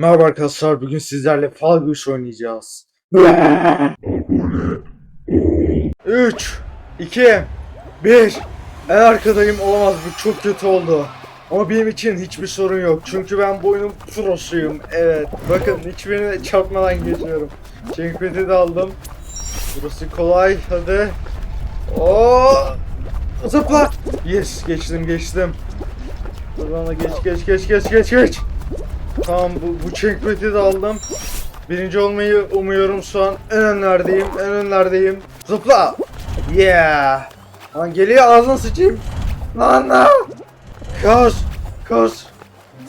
Merhaba arkadaşlar, bugün sizlerle Fall Guys oynayacağız. 3, 2, 1. En arkadayım olamaz bu çok kötü oldu. Ama benim için hiçbir sorun yok. Çünkü ben bu oyunun prosuyum. Evet. Bakın hiçbirine çarpmadan geçiyorum. Checkpoint'i de aldım. Burası kolay. Hadi. Oo! Zıpla. Yes, geçtim, geçtim. Buradan da geç, geç, geç, geç, geç, geç. Tamam bu, bu checkpoint'i de aldım. Birinci olmayı umuyorum şu an. En önlerdeyim, en önlerdeyim. Zıpla! Yeah! Lan geliyor ağzına sıçayım. Lan lan! Kaos! Kaos!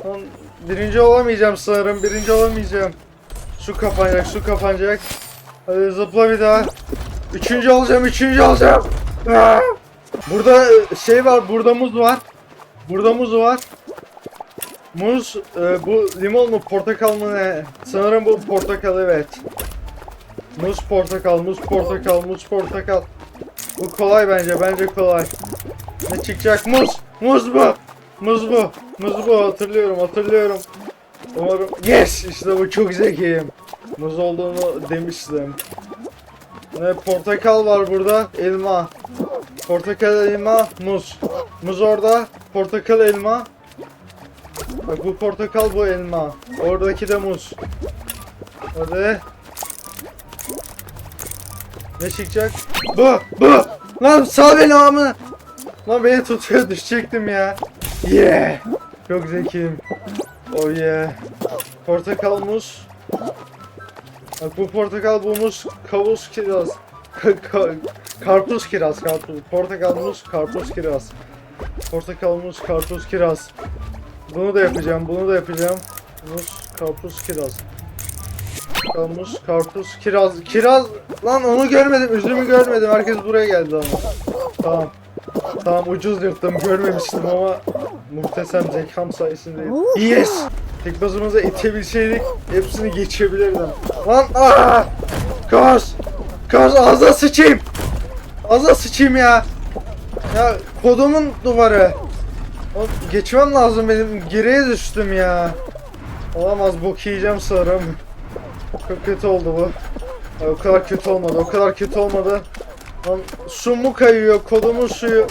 Lan birinci olamayacağım sanırım, birinci olamayacağım. Su kapanacak, su kapanacak. Hadi zıpla bir daha. Üçüncü olacağım, üçüncü olacağım. Ah! Burada e, şey var, burada muz var. Burada muz var. Muz, e, bu limon mu portakal mı ne? Sanırım bu portakal evet. Muz portakal, muz portakal, muz portakal. Bu kolay bence, bence kolay. Ne çıkacak? Muz! Muz bu! Muz bu! Muz bu hatırlıyorum, hatırlıyorum. Umarım... Yes! İşte bu çok zekiyim. Muz olduğunu demiştim. Ne portakal var burada, elma. Portakal, elma, muz. Muz orada, portakal, elma. Bak bu portakal bu elma. Oradaki de muz. Hadi. Ne çıkacak? Bu! Bu! Lan sal beni amına! Lan beni tutuyor düşecektim ya. Yeah! Çok zekiyim. Oh yeah. Portakal muz. Bak bu portakal bu muz kavus kiraz. Ka- ka- karpuz kiraz karpuz. Portakal muz karpuz kiraz. Portakal muz karpuz kiraz. Bunu da yapacağım, bunu da yapacağım. Muz, karpuz, kiraz. Muz, karpuz, kiraz. Kiraz! Lan onu görmedim, üzümü görmedim. Herkes buraya geldi ama. Tamam. Tamam ucuz yırttım, görmemiştim ama muhteşem zekam sayesinde. Yes! Tek bazımıza itebilseydik hepsini geçebilirdim. Lan aaa! Kaz! Kaz ağzına sıçayım! Ağzına sıçayım ya! Ya kodumun duvarı. Oğlum, geçmem lazım benim. Geriye düştüm ya. Olamaz bok yiyeceğim sanırım. Çok kötü oldu bu. Ay, o kadar kötü olmadı. O kadar kötü olmadı. Lan su mu kayıyor? Kodumun suyu.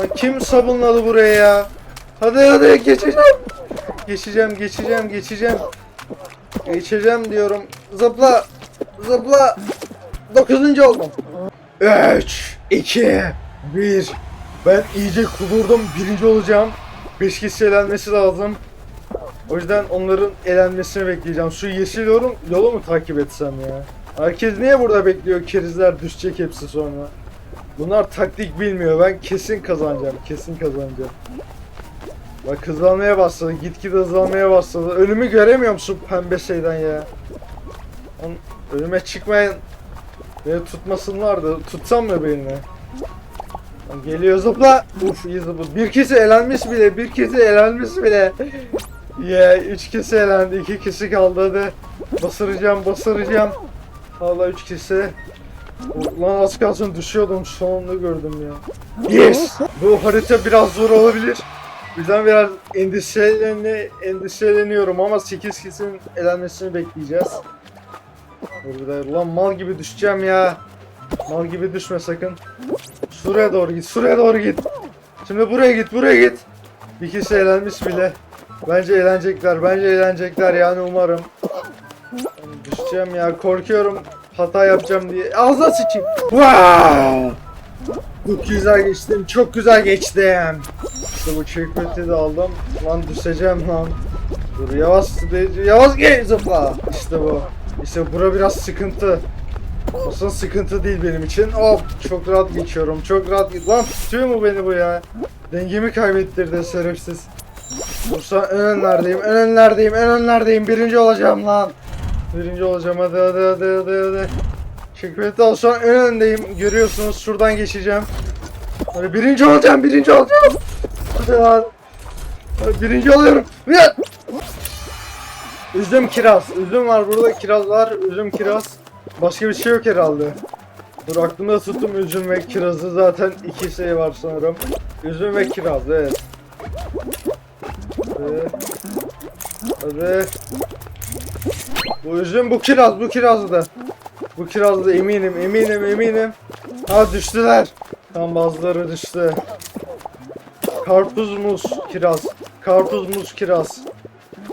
Ay, kim sabunladı buraya ya? Hadi hadi geçeceğim. Geçeceğim, geçeceğim, geçeceğim. Geçeceğim diyorum. Zıpla. Zıpla. Dokuzuncu oldum. 3, 2, 1. Ben iyice kudurdum. Birinci olacağım. 5 kişi elenmesi lazım. O yüzden onların elenmesini bekleyeceğim. Şu yeşil yolu, yolu mu takip etsem ya? Herkes niye burada bekliyor? Kerizler düşecek hepsi sonra. Bunlar taktik bilmiyor. Ben kesin kazanacağım. Kesin kazanacağım. Bak hızlanmaya başladı. Gitgide hızlanmaya başladı. Önümü göremiyorum şu pembe şeyden ya. Lan Önüme çıkmayın. Beni tutmasınlardı. Tutsam mı beni? Lan Geliyor zıpla. Uf iyi zıpla. Bir kişi elenmiş bile. Bir kişi elenmiş bile. Yeah, üç kişi elendi. iki kişi kaldı hadi. Basıracağım basıracağım. Allah üç kişi. Lan az kalsın düşüyordum. Sonunda gördüm ya. Yes! Bu harita biraz zor olabilir. Bizden biraz endişelenli, endişeleniyorum ama 8 kişinin elenmesini bekleyeceğiz. Burada lan mal gibi düşeceğim ya. Mal gibi düşme sakın. Şuraya doğru git, şuraya doğru git. Şimdi buraya git, buraya git. Bir kişi eğlenmiş bile. Bence eğlenecekler, bence eğlenecekler yani umarım. Düşeceğim ya, korkuyorum. Hata yapacağım diye. Ağzına sıçayım. Wow! Çok güzel geçtim, çok güzel geçtim. İşte bu checkpoint'i de aldım. Lan düşeceğim lan. Dur yavaş, yavaş gel zıpla. İşte bu. İşte bura biraz sıkıntı. Aslında sıkıntı değil benim için. Hop çok rahat geçiyorum. Çok rahat Lan tutuyor mu beni bu ya? Dengemi kaybettirdi şerefsiz. Bursa en önlerdeyim, en önlerdeyim, en önlerdeyim. Birinci olacağım lan. Birinci olacağım hadi hadi hadi hadi hadi. Şu an en öndeyim. Görüyorsunuz şuradan geçeceğim. Hadi birinci olacağım, birinci olacağım. Hadi lan. Hadi birinci oluyorum. Üzüm kiraz. Üzüm var burada kiraz var. Üzüm kiraz. Başka bir şey yok herhalde. Dur aklımda tuttum üzüm ve kirazı zaten iki şey var sanırım. Üzüm ve kiraz evet. Ee, Hadi. Bu üzüm bu kiraz bu kirazdı. Bu kirazdı eminim eminim eminim. Ha düştüler. Tam bazıları düştü. Karpuz muz kiraz. Karpuz muz kiraz.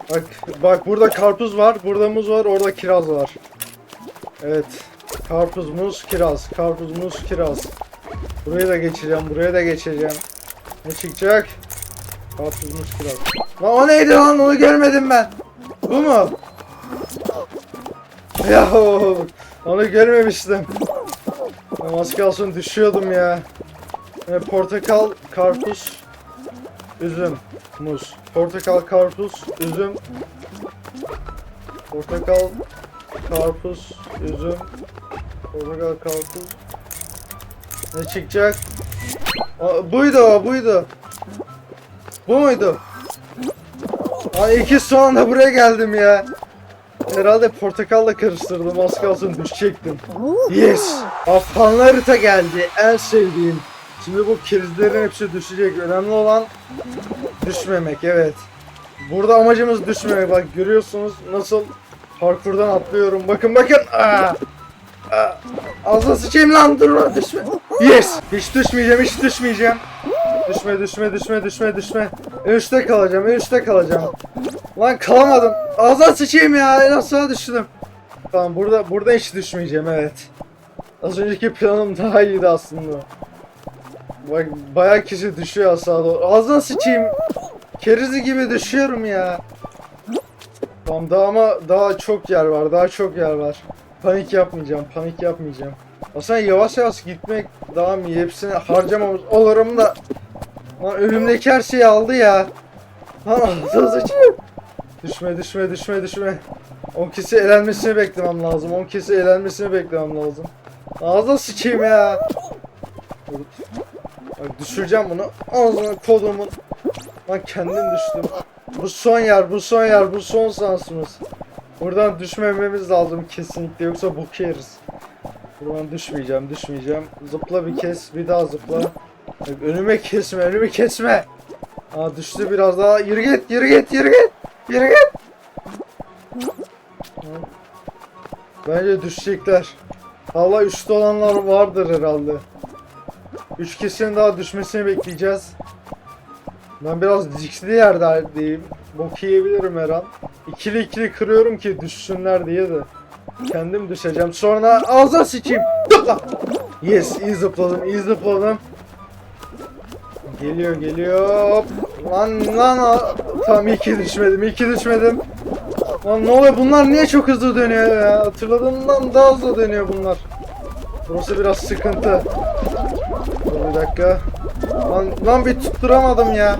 Bak bak burada karpuz var, burada muz var, orada kiraz var. Evet. Karpuz muz kiraz. Karpuz muz kiraz. Buraya da geçeceğim, buraya da geçeceğim. Ne çıkacak? Karpuz muz kiraz. Lan o neydi lan onu görmedim ben. Bu mu? Ya onu görmemiştim. Ben az kalsın düşüyordum ya. E, portakal, karpuz, üzüm, muz. Portakal, karpuz, üzüm. Portakal, karpuz, üzüm. Portakal, karpuz. Ne çıkacak? Aa, buydu o, buydu. Bu muydu? Ay iki son anda buraya geldim ya. Herhalde portakalla karıştırdım az kalsın düşecektim. Yes! Afganlı harita geldi en sevdiğim. Şimdi bu kerizlerin hepsi düşecek. Önemli olan düşmemek evet. Burada amacımız düşmemek. Bak görüyorsunuz nasıl parkurdan atlıyorum. Bakın bakın. Aa! Aa! Ağzına sıçayım lan dur lan düşme. Yes! Hiç düşmeyeceğim hiç düşmeyeceğim. Düşme düşme düşme düşme düşme. En üstte kalacağım en üstte kalacağım. Lan kalamadım. Ağzına sıçayım ya en aşağı düştüm. Tamam burada burada hiç düşmeyeceğim evet. Az önceki planım daha iyiydi aslında. Bak bayağı kişi düşüyor aşağı doğru. Ağzına sıçayım. Kerizi gibi düşüyorum ya. Tamam daha ama daha çok yer var. Daha çok yer var. Panik yapmayacağım. Panik yapmayacağım. Aslında yavaş yavaş gitmek daha mı? Hepsini harcamamız olurum da. Lan önümdeki her şeyi aldı ya. Lan sıçayım. Düşme düşme düşme düşme. 10 kişi elenmesini beklemem lazım. 10 kişi elenmesini beklemem lazım. Ağzına sıçayım ya. Bak düşüreceğim bunu. Ağzına kodumun. Lan kendim düştüm. Bu son yer, bu son yer, bu son şansımız. Buradan düşmememiz lazım kesinlikle yoksa bok yeriz. Buradan düşmeyeceğim, düşmeyeceğim. Zıpla bir kez, bir daha zıpla. Önüme kesme, önümü kesme. Aa düştü biraz daha. Yürü git, yürü git, yürü git. Yürü git. Bence düşecekler. Hala üstte olanlar vardır herhalde. Üç kişinin daha düşmesini bekleyeceğiz. Ben biraz dikli yerdeyim. Bok yiyebilirim her an. İkili ikili kırıyorum ki düşsünler diye de. Kendim düşeceğim. Sonra sıçayım. Zıpla. Yes iyi zıpladım iyi zıpladım. Geliyor geliyor. Hop. Lan lan. Tamam iyi düşmedim iyi düşmedim. Lan ne oluyor bunlar niye çok hızlı dönüyor ya? Hatırladığımdan daha hızlı dönüyor bunlar. Burası biraz sıkıntı. Dur bir dakika. Lan, lan bir tutturamadım ya.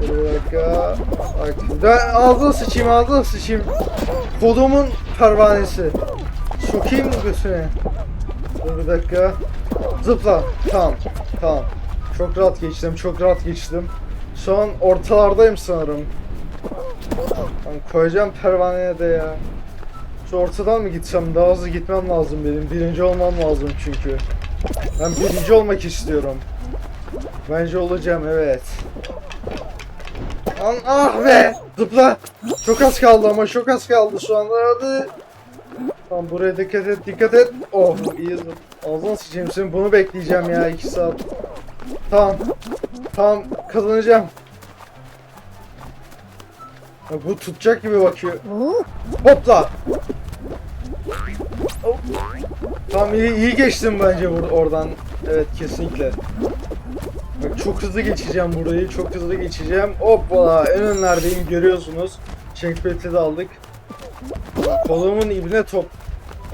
Bir dakika. Bak. Ben ağzına sıçayım ağzına sıçayım. Kodumun pervanesi. Sokayım mı götüne? Dur bir dakika. Zıpla. Tamam. Tamam. Çok rahat geçtim. Çok rahat geçtim. Şu an ortalardayım sanırım. Lan koyacağım pervaneye de ya. Şu ortadan mı gitsem? Daha hızlı gitmem lazım benim. Birinci olmam lazım çünkü. Ben birinci olmak istiyorum. Bence olacağım evet. Lan ah be! Zıpla! Çok az kaldı ama çok az kaldı şu anda hadi. Tamam buraya dikkat et dikkat et. Oh iyi zıp. Ağzına sıçayım senin bunu bekleyeceğim ya 2 saat. Tamam. Tamam kazanacağım. Ya bu tutacak gibi bakıyor. Hopla. Hop. Tamam iyi, iyi geçtim bence bur- oradan. Evet kesinlikle. Çok hızlı geçeceğim burayı. Çok hızlı geçeceğim. Hoppala en önlerdeyim görüyorsunuz. Checkpoint'i de aldık. Kolumun ibne top.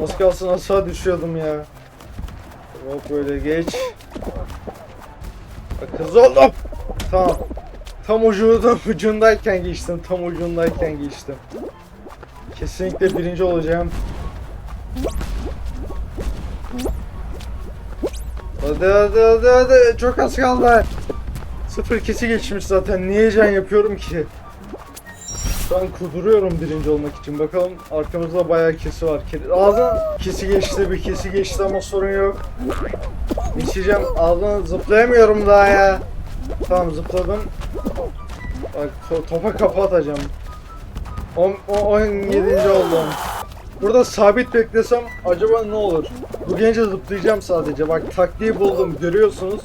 Az kalsın aşağı düşüyordum ya. Hop böyle geç. Bak hızlı ol hop. Tamam. Tam ucundan, ucundayken geçtim. Tam ucundayken geçtim. Kesinlikle birinci olacağım. Hadi hadi hadi hadi. Çok az kaldı. Sıfır kesi geçmiş zaten. Niye can yapıyorum ki? Şu an kuduruyorum birinci olmak için. Bakalım arkamızda bayağı kesi var. Ağzına kesi geçti bir kesi geçti ama sorun yok. Geçeceğim. Ağzına zıplayamıyorum daha ya. Tamam zıpladım. Bak to- topa kafa atacağım. On, o, 17. oldum. Burada sabit beklesem acaba ne olur? Bu gence zıplayacağım sadece. Bak taktiği buldum görüyorsunuz.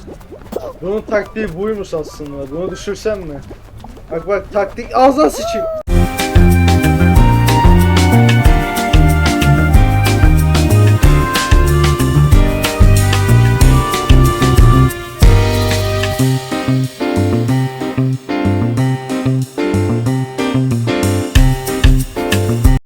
Bunun taktiği buymuş aslında. Bunu düşürsem mi? Bak bak taktik ağzına sıçayım.